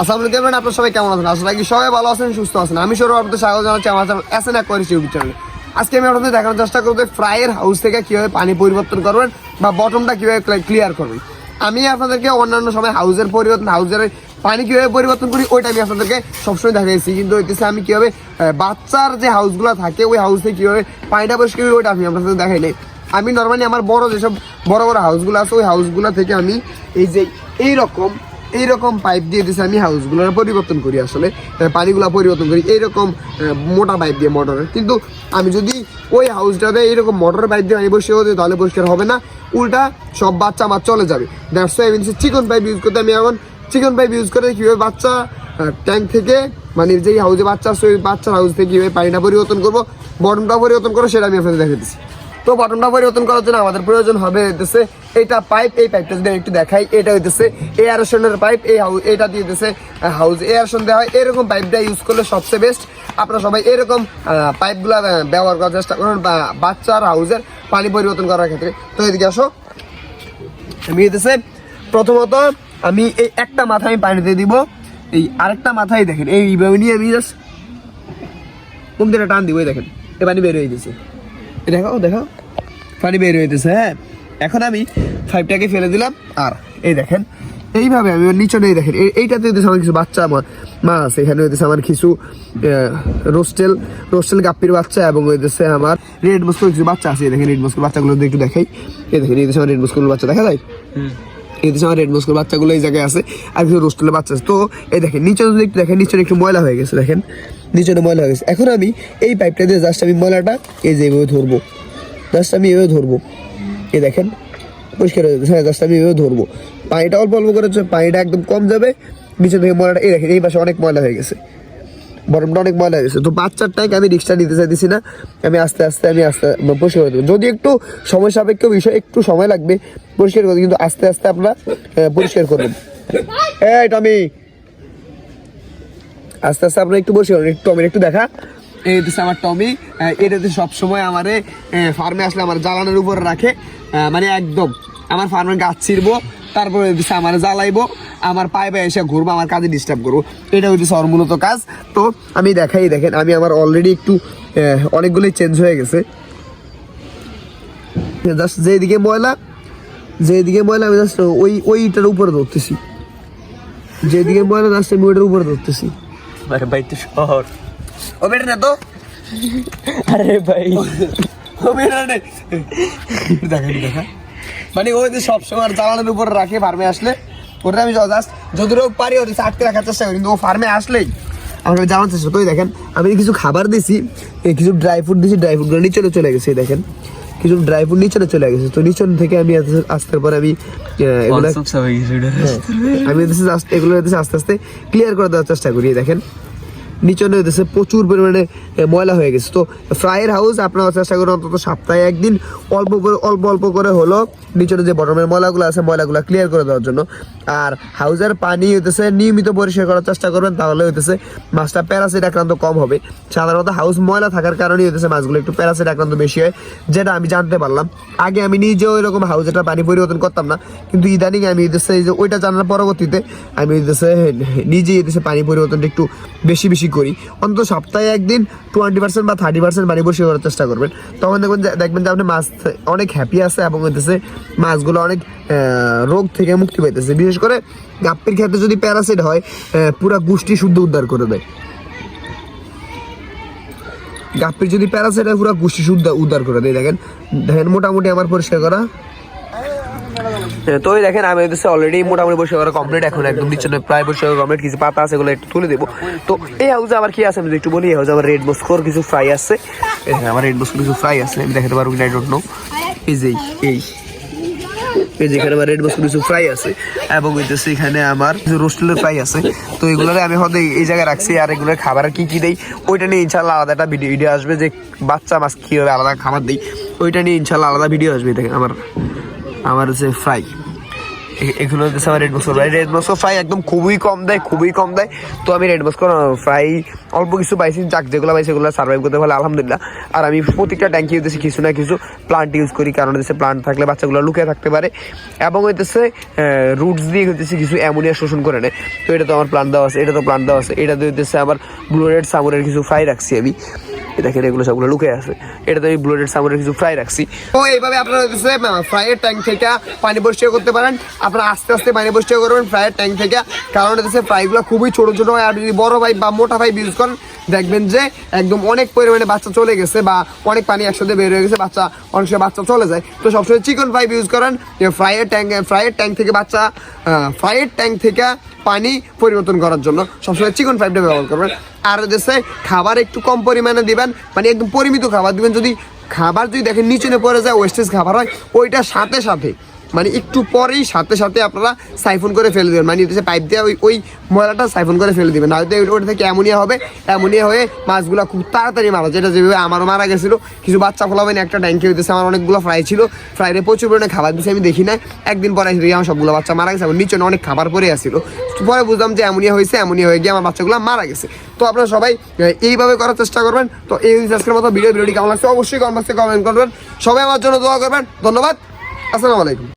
আসসালামু আলাইকুম আপনারা সবাই কেমন আছেন? আসলে কি সবাই ভালো আছেন, সুস্থ আছেন। আমি সৌরভ, আপনাদের স্বাগত জানাচ্ছি আমার এস এন করেছি ইউটিউব চ্যানেলে আজকে আমি আপনাদের দেখানোর চেষ্টা করব ফ্রাইয়ের হাউস থেকে কীভাবে পানি পরিবর্তন করবেন বা বটমটা কীভাবে ক্লিয়ার করবেন। আমি আপনাদেরকে অন্যান্য সময় হাউসের পরিবর্তন, হাউসের পানি কীভাবে পরিবর্তন করি, ওইটা আমি আপনাদেরকে সবসময় দেখাইছি কিন্তু হইতেছে আমি কীভাবে বাচ্চার যে হাউসগুলো থাকে, ওই হাউস কীভাবে পানিটা পরিষ্কার করি, ওইটা আমি আপনাদের দেখাই নাই। আমি নর্মালি আমার বড় যেসব বড় বড় হাউসগুলো আছে, ওই হাউসগুলো থেকে আমি এই যে এইরকম এইরকম পাইপ দিয়ে দিছে আমি হাউসগুলোর পরিবর্তন করি আসলে। পানিগুলো পরিবর্তন করি, এইরকম মোটা পাইপ দিয়ে মোটরের কিন্তু আমি যদি ওই হাউসটাতে এইরকম মোটরের পাইপ দিয়ে পানি বসে হতে, তাহলে পরিষ্কার হবে না। উল্টা সব বাচ্চা আমার চলে যাবে। দ্যাটস আমি চিকন পাইপ ইউজ করতে আমি এখন চিকন পাইপ ইউজ করে কীভাবে বাচ্চা ট্যাঙ্ক থেকে মানে যেই হাউসে বাচ্চা আছে, ওই বাচ্চার হাউস থেকে কীভাবে পানিটা পরিবর্তন করব বটনটা পরিবর্তন করব সেটা আমি আপনাদের দেখে দিচ্ছি। তো বটনটা পরিবর্তন করার জন্য আমাদের প্রয়োজন হবে হইতেছে এইটা পাইপ, এই পাইপটা যদি একটু দেখাই, এটা হইতেছে এয়ারেশনের পাইপ এই হাউস এটা দিয়ে দিতেছে হাউস এয়ারেশন দেওয়া হয়। এরকম পাইপটা ইউজ করলে সবচেয়ে বেস্ট আপনারা সবাই এরকম পাইপগুলো ব্যবহার করার চেষ্টা করুন বা বাচ্চার হাউসের পানি পরিবর্তন করার ক্ষেত্রে। তো এদিকে আসো। আমি দিতেছে প্রথমত আমি এই একটা মাথায় আমি পানি দিয়ে দিব। এই আরেকটা মাথায় দেখেন এইভাবে নিয়ে আমি জাস্ট মুখ টান দিব, এই দেখেন, এই পানি বের হয়ে গেছে। এই দেখো দেখো পানি বের হইতেছে হ্যাঁ। এখন আমি ফাইভটাকে ফেলে দিলাম। আর এই দেখেন এইভাবে আমি ওর নিচে নেই দেখেন এই- এইটাতে হইতেছে আমার কিছু বাচ্চা আমার মা আছে এখানে হইতেছে আমার কিছু রোস্টেল রোস্টেল গাপ্পির বাচ্চা এবং হইতেছে আমার রেড মস্কুর কিছু বাচ্চা আছে। এই দেখেন রেড মস্কুর বাচ্চাগুলো যদি একটু দেখাই এই দেখেন এই দেশে আমার রেড মস্কুর বাচ্চা দেখা যায়? এই দেশে আমার রেড মস্কুর বাচ্চাগুলো এই জায়গায় আছে আর কিছু রোস্টেলের বাচ্চা আছে। তো এই দেখেন নিচে যদি একটু দেখেন নিচে একটু ময়লা হয়ে গেছে দেখেন। নিচে ময়লা হয়ে গেছে। এখন আমি এই পাইপটা দিয়ে জাস্ট আমি ময়লাটা এই যে এইভাবে ধরবো। জাস্ট আমি এভাবে ধরবো। এই দেখেন, পরিষ্কার হয়ে যাচ্ছে হ্যাঁ জাস্ট আমি এভাবে ধরবো। পানিটা অল্প অল্প করে পানিটা একদম কম যাবে নিচে থেকে ময়লাটা, এই দেখেন, এই পাশে অনেক ময়লা হয়ে গেছে। বরমটা অনেক ময়লা হয়ে গেছে। তো বাচ্চার ট্যাঙ্ক আমি রিক্সটা নিতে চাইতেছি না। আমি আস্তে আস্তে, আমি আস্তে পরিষ্কার করে দেবো। যদি একটু সময় সাপেক্ষ বিষয়, একটু সময় লাগবে, পরিষ্কার করতে কিন্তু আস্তে আস্তে আপনারা পরিষ্কার করবেন। এই, টমি। আস্তে আস্তে আপনারা একটু বসে একটু টমির একটু দেখা। এই দিচ্ছে আমার টমি। আহ, এটাতে সবসময় আমারে ফার্মে আসলে আমার জ্বালানোর উপরে রাখে। মানে একদম আমার ফার্মে গাছ ছিড়বো তারপরে দিচ্ছে আমার জ্বালাইবো আমার পায়ে পায়ে এসে ঘুরবো আমার কাজে ডিস্টার্ব করব। এটা হচ্ছে ওর মূলত কাজ। তো আমি দেখাই দেখেন আমি আমার অলরেডি একটু অনেকগুলোই চেঞ্জ হয়ে গেছে। জাস্ট যেদিকে ময়লা যেদিকে ময়লা আমি জাস্ট ওই ওইটার উপরে ধরতেছি। যেদিকে ময়লা জাস্ট আমি ওইটার উপরে ধরতেছি। ভাই শহর। ও বেটা না তো আরে ভাই ও বেটা না দেখা দেখা মানে ওই যে সবসময় জ্বালানোর উপরে রাখে ফার্মে আসলে ওটা আমি জাস্ট যতটুকু পারি ওটা আটকে রাখার চেষ্টা করি কিন্তু ও ফার্মে আসলেই আমাকে জানার চেষ্টা করি দেখেন আমি কিছু খাবার দিছি কিছু ড্রাই ফ্রুট দিছি ড্রাই ফ্রুটগুলো নিচে চলে গেছে দেখেন কিছু ড্রাই ফ্রুট নিচে চলে গেছে তো নিচন থেকে আমি আস্তে- আস্তে পরে আমি এগুলো আমি এগুলো হচ্ছে আস্তে আস্তে ক্লিয়ার করে দেওয়ার চেষ্টা করি দেখেন নিচনে হইতেছে প্রচুর পরিমাণে ময়লা হয়ে গেছে। তো ফ্রাইয়ের হাউস আপনারা চেষ্টা করুন অন্তত সপ্তাহে একদিন অল্প করে, অল্প অল্প করে হলো নিচনে যে বটমের ময়লাগুলো আছে, ময়লাগুলো ক্লিয়ার করে দেওয়ার জন্য। আর হাউসের পানি হইতেছে নিয়মিত পরিষ্কার করার চেষ্টা করবেন, তাহলে হইতেছে মাছটা প্যারাসাইট আক্রান্ত কম হবে। সাধারণত হাউস ময়লা থাকার কারণে হইতেছে মাছগুলো একটু প্যারাসাইট আক্রান্ত বেশি হয়, যেটা আমি জানতে পারলাম। আগে আমি নিজেও এরকম হাউসেটা পানি পরিবর্তন করতাম না, কিন্তু ইদানিং আমি হইতেছে ওইটা জানার পরবর্তীতে আমি হইতেছে নিজেই হইতেছে পানি পরিবর্তনটা একটু বেশি বেশি করি। অন্তত সপ্তাহে একদিন টোয়েন্টি পার্সেন্ট বা থার্টি পার্সেন্ট বাড়ি পরিষ্কার করার চেষ্টা করবেন। তখন দেখবেন দেখবেন যে আপনি মাছ অনেক হ্যাপি আছে এবং হইতেছে মাছগুলো অনেক রোগ থেকে মুক্তি পাইতেছে। বিশেষ করে গাপ্পির ক্ষেত্রে যদি প্যারাসাইট হয় পুরা গোষ্ঠী শুদ্ধ উদ্ধার করে দেয়। গাপ্পির যদি প্যারাসাইট হয়, পুরো গোষ্ঠী শুদ্ধ উদ্ধার করে দেয়। দেখেন দেখেন মোটামুটি আমার পরিষ্কার করা। তো ওই দেখেন, আমি হচ্ছে অলরেডি মোটামুটি পরিষ্কার করা কমপ্লিট এখন একদম নিচে প্রায় করা কমপ্লিট কিছু পাতা আছে এগুলো একটু তুলে দেবো। তো এই হাউসে আবার কি আছে, আমি একটু বলি, এই হাউসে আমার রেড মস্কোর কিছু ফ্রাই আছে। আমার রেড মস্কোর কিছু ফ্রাই আছে, আমি দেখাতে পারব কিনা আই ডোন্ট নো এই যে, এই। এই যেখানে আমার রেড মস্কো কিছু ফ্রাই আছে, এবং এখানে আমার কিছু রোস্টেলের ফ্রাই আছে। তো এগুলোরে আমি হয়তো এই জায়গায় রাখছি, আর এগুলোর খাবার কি কি দেই, ওইটা নিয়ে ইনশাল্লাহ আলাদা একটা ভিডিও ভিডিও আসবে যে বাচ্চা মাছ কীভাবে আলাদা খাবার দিই, ওইটা নিয়ে ইনশাল্লাহ আলাদা ভিডিও আসবে, দেখেন, আমার আমার হচ্ছে ফ্রাই এগুলো হচ্ছে আমার রেড মস্কো ফ্রাই রেড মস্কো ফ্রাই একদম খুবই কম দেয়, খুবই কম দেয়। তো আমি রেড মস্কো ফ্রাই অল্প কিছু পাইছি, যাক, যেগুলো পাইছি সেগুলো সার্ভাইভ করতে পারলে আলহামদুলিল্লাহ। আর আমি প্রত্যেকটা ট্যাঙ্কি হইতেছি কিছু না কিছু প্লান্ট ইউজ করি, কারণ হচ্ছে প্লান্ট থাকলে বাচ্চাগুলো লুকিয়ে থাকতে পারে। এবং হইতেছে রুটস দিয়ে হইতেছে কিছু অ্যামোনিয়া শোষণ করে নেয়। তো এটা তো আমার প্লান্ট দেওয়া আছে, এটা তো প্লান্ট দেওয়া আছে, এটা দিয়ে হইতেছে আমার ব্লুরেড সামুরের কিছু ফ্রাই রাখছি আমি। এ দেখেন, এগুলো সবগুলো লুকে আছে। এটা তো আমি ব্লুরেড সামুরের কিছু ফ্রাই রাখছি। তো এইভাবে আপনারা হচ্ছে ফ্রাইয়ের ট্যাঙ্ক থেকে পানি পরিষ্কার করতে পারেন। আপনারা আস্তে আস্তে পানি পরিষ্কার করবেন ফ্রাইয়ের ট্যাঙ্ক থেকে। কারণ হচ্ছে ফ্রাইগুলো খুবই ছোট ছোট হয়। আর যদি বড় পাইপ বা মোটা পাইপ ইউজ করেন, দেখবেন যে একদম অনেক পরিমাণে বাচ্চা চলে গেছে বা অনেক পানি একসাথে বের হয়ে গেছে, বাচ্চা, অনেক সময় বাচ্চা চলে যায়। তো সবসময় চিকন পাইপ ইউজ করেন। ফ্রাইয়ের ট্যাঙ্ক ফ্রাইয়ের ট্যাঙ্ক থেকে বাচ্চা ফ্রাইয়ের ট্যাঙ্ক থেকে পানি পরিবর্তন করার জন্য। সবসময় চিকন পাইপটা ব্যবহার করবেন। আর দেশে খাবার একটু কম পরিমাণে দিবেন মানে একদম পরিমিত খাবার দিবেন। যদি খাবার যদি দেখেন নিচে পড়ে যায় ওয়েস্টেজ খাবার হয়, ওইটার সাথে সাথে মানে একটু পরেই সাথে সাথে আপনারা সাইফোন করে ফেলে দেবেন। মানে হচ্ছে পাইপ দিয়ে ওই ওই ময়লাটা সাইফোন করে ফেলে দেবেন। হয়তো ওটা থেকে অ্যামোনিয়া হবে। অ্যামোনিয়া হয়ে মাছগুলো খুব তাড়াতাড়ি মারা যেটা যেভাবে আমারও মারা গেছিল। কিছু বাচ্চা ফলাবেন একটা ট্যাঙ্কি হইতেছে। আমার অনেকগুলো ফ্রাই ছিল। ফ্রাইরে প্রচুর পরিমাণে খাবার দিয়েছে আমি দেখি না একদিন পরে এসে আমার সবগুলো বাচ্চা মারা গেছে। আমার নিচে অনেক খাবার পরে আসছিল পরে বুঝলাম যে অ্যামোনিয়া হয়েছে, অ্যামোনিয়া হয়ে গিয়ে আমার বাচ্চাগুলো মারা গেছে। তো আপনারা সবাই এইভাবে করার চেষ্টা করবেন। তো এই আজকের মতো ভিডিও। ভিডিওটি কেমন লাগছে অবশ্যই কমেন্ট করবেন। সবাই আমার জন্য দোয়া করবেন। ধন্যবাদ। আসসালামু আলাইকুম।